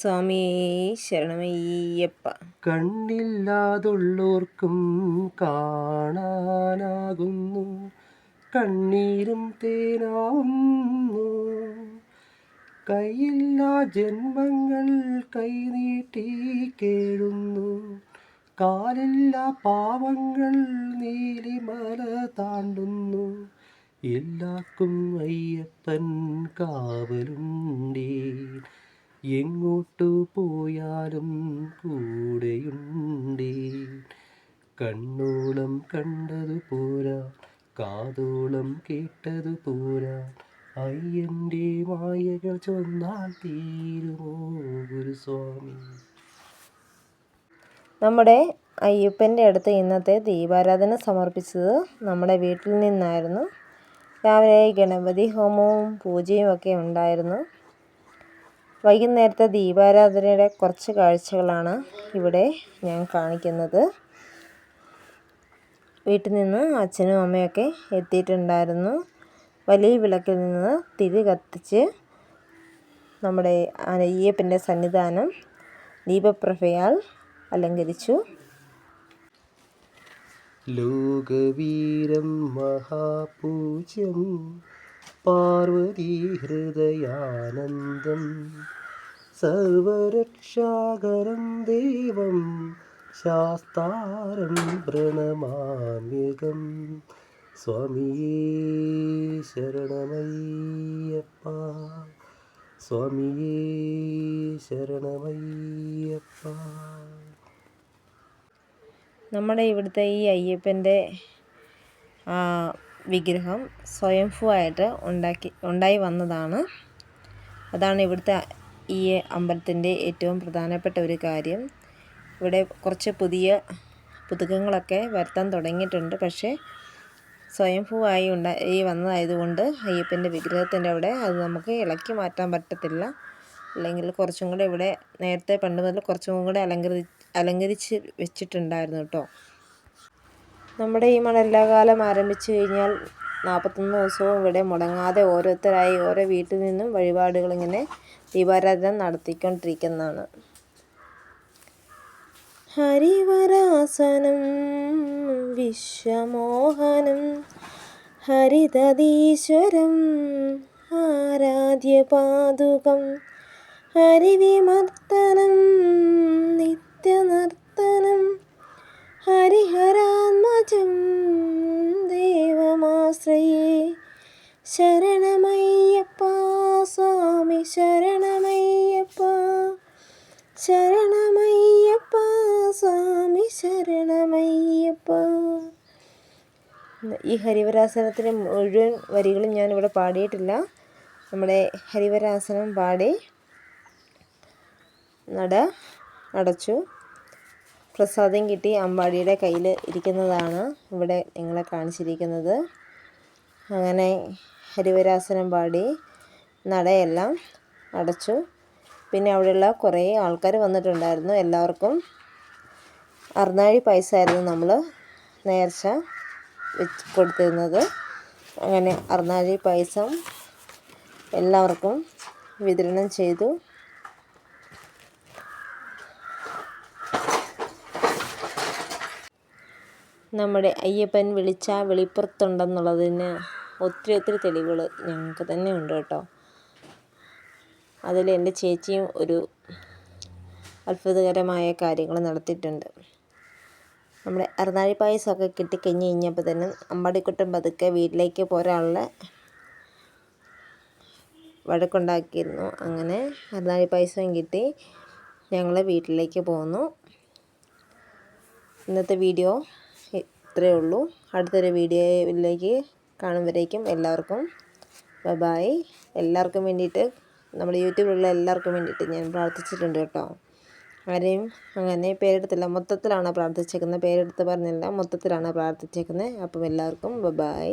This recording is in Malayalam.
സ്വാമി ശരണമയ്യപ്പ. കണ്ണില്ലാതുള്ളോർക്കും കാണാനാകുന്നു. കണ്ണീരും തേനാവുന്നു. കയ്യില്ലാ ജന്മങ്ങൾ കൈനീട്ടി കേഴുന്നു. കാലില്ലാ പാവങ്ങൾ നീലിമല താണ്ടുന്നു. എല്ലാക്കും അയ്യപ്പൻ കാവലുണ്ടേ. എങ്ങോട്ടു പോയാലും കൂടെയുണ്ടേ. കണ്ണോളം കണ്ടതു പോരാ കാതോളം കേട്ടതു പോരാ. അയ്യന്റെ മായകൾ ചൊന്നാൽ തീരുമോ ഗുരുസ്വാമി? നമ്മുടെ അയ്യപ്പന്റെ അടുത്ത് ഇന്നത്തെ ദീപാരാധന സമർപ്പിച്ചത് നമ്മുടെ വീട്ടിൽ നിന്നായിരുന്നു. രാവിലെ ഗണപതി ഹോമവും പൂജയും ഒക്കെ ഉണ്ടായിരുന്നു. വൈകുന്നേരത്തെ ദീപാരാധനയുടെ കുറച്ച് കാഴ്ചകളാണ് ഇവിടെ ഞാൻ കാണിക്കുന്നത്. വീട്ടിൽ നിന്ന് അച്ഛനും അമ്മയൊക്കെ എത്തിയിട്ടുണ്ടായിരുന്നു. വലിയ വിളക്കിൽ നിന്ന് തിരി കത്തിച്ച് നമ്മുടെ അയ്യപ്പന്റെ സന്നിധാനം ദീപപ്രഭയാൽ അലങ്കരിച്ചു. ലോകവീരം മഹാപൂജ്യം. പാർവതി ഹൃദയാനന്ദം സർവരക്ഷാകരം ദൈവം ശാസ്താരം പ്രണമാമ്യകം. സ്വാമിയേ ശരണമയ്യപ്പ സ്വാമിയേ ശരണമയ്യപ്പ. നമ്മുടെ ഇവിടുത്തെ ഈ അയ്യപ്പന്റെ വിഗ്രഹം സ്വയംഭൂവായിട്ട് ഉണ്ടാക്കി ഉണ്ടായി വന്നതാണ്. അതാണ് ഇവിടുത്തെ ഈ അമ്പലത്തിന്റെ ഏറ്റവും പ്രധാനപ്പെട്ട ഒരു കാര്യം. ഇവിടെ കുറച്ച് പുതിയ പുതുക്കങ്ങളൊക്കെ വരുത്താൻ തുടങ്ങിയിട്ടുണ്ട്. പക്ഷേ സ്വയംഭൂവായി ഉണ്ടായി വന്നതായതുകൊണ്ട് അയ്യപ്പന്റെ വിഗ്രഹത്തിന്റെ അവിടെ അത് നമുക്ക് ഇളക്കി മാറ്റാൻ പറ്റത്തില്ല. അല്ലെങ്കിൽ കുറച്ചും കൂടെ ഇവിടെ നേരത്തെ പണ്ട് മുതൽ കുറച്ചും കൂടെ അലങ്കരി അലങ്കരിച്ച് വെച്ചിട്ടുണ്ടായിരുന്നു കേട്ടോ. നമ്മുടെ ഈ മഴല്ലാകാലം ആരംഭിച്ചു കഴിഞ്ഞാൽ നാൽപ്പത്തൊന്ന് ദിവസവും ഇവിടെ മുടങ്ങാതെ ഓരോരുത്തരായി ഓരോ വീട്ടിൽ നിന്നും വഴിപാടുകളിങ്ങനെ ദീപാരാധന നടത്തിക്കൊണ്ടിരിക്കുന്നതാണ്. ഹരിവരാസനം വിശ്വമോഹനം ഹരിതീശ്വരം ആരാധ്യപാതുകം ഹരിവിമർത്തനം ശരണമയ്യപ്പ സ്വാമി ശരണമയ്യപ്പ. ശരണമയ്യപ്പ സ്വാമി ശരണമയ്യപ്പ. ഈ ഹരിവരാസനത്തിന്റെ മുഴുവൻ വരികളും ഞാനിവിടെ പാടിയിട്ടില്ല. നമ്മുടെ ഹരിവരാസനം പാടി നട അടച്ചു. പ്രസാദം കിട്ടി അമ്പാടിയുടെ കയ്യിൽ ഇരിക്കുന്നതാണ് ഇവിടെ നിങ്ങളെ കാണിച്ചിരിക്കുന്നത്. അങ്ങനെ ഹരിവരാസനം പാടി നടയെല്ലാം അടച്ചു. പിന്നെ അവിടെയുള്ള കുറേ ആൾക്കാർ വന്നിട്ടുണ്ടായിരുന്നു. എല്ലാവർക്കും അറുനാഴി പൈസ ആയിരുന്നു നമ്മൾ നേർച്ച വെച്ച് കൊടുത്തിരുന്നത്. അങ്ങനെ അറുനാഴി പൈസ എല്ലാവർക്കും വിതരണം ചെയ്തു. നമ്മുടെ അയ്യപ്പൻ വിളിച്ച വെളിപ്പുറത്തുണ്ടെന്നുള്ളതിന് ഒത്തിരി ഒത്തിരി തെളിവുകൾ ഞങ്ങൾക്ക് തന്നെ ഉണ്ട് കേട്ടോ. അതിൽ എന്റെ ചേച്ചിയും ഒരു അത്ഭുതകരമായ കാര്യങ്ങൾ നടത്തിയിട്ടുണ്ട്. നമ്മുടെ അറുനാഴി പായസമൊക്കെ കിട്ടിക്കഴിഞ്ഞ് കഴിഞ്ഞപ്പോൾ തന്നെ അമ്പാടിക്കുട്ടൻ പതുക്കെ വീട്ടിലേക്ക് പോരാനുള്ള വഴക്കുണ്ടാക്കിയിരുന്നു. അങ്ങനെ അറുനാഴി പായസവും കിട്ടി. ഞങ്ങൾ വീട്ടിലേക്ക് പോന്നു. ഇന്നത്തെ വീഡിയോ ഇത്രയേ ഉള്ളൂ. അടുത്തൊരു വീഡിയോയിലേക്ക് കാണുമ്പോഴേക്കും എല്ലാവർക്കും ബബായ് എല്ലാവർക്കും വേണ്ടിയിട്ട് നമ്മുടെ യൂട്യൂബിലുള്ള എല്ലാവർക്കും വേണ്ടിയിട്ട് ഞാൻ പ്രാർത്ഥിച്ചിട്ടുണ്ട് കേട്ടോ. ആരെയും അങ്ങനെ പേരെടുത്തില്ല. മൊത്തത്തിലാണ് പ്രാർത്ഥിച്ചേക്കുന്നത്. പേരെടുത്ത് പറഞ്ഞില്ല. മൊത്തത്തിലാണ് പ്രാർത്ഥിച്ചേക്കുന്നത്. അപ്പം എല്ലാവർക്കും ബൈ.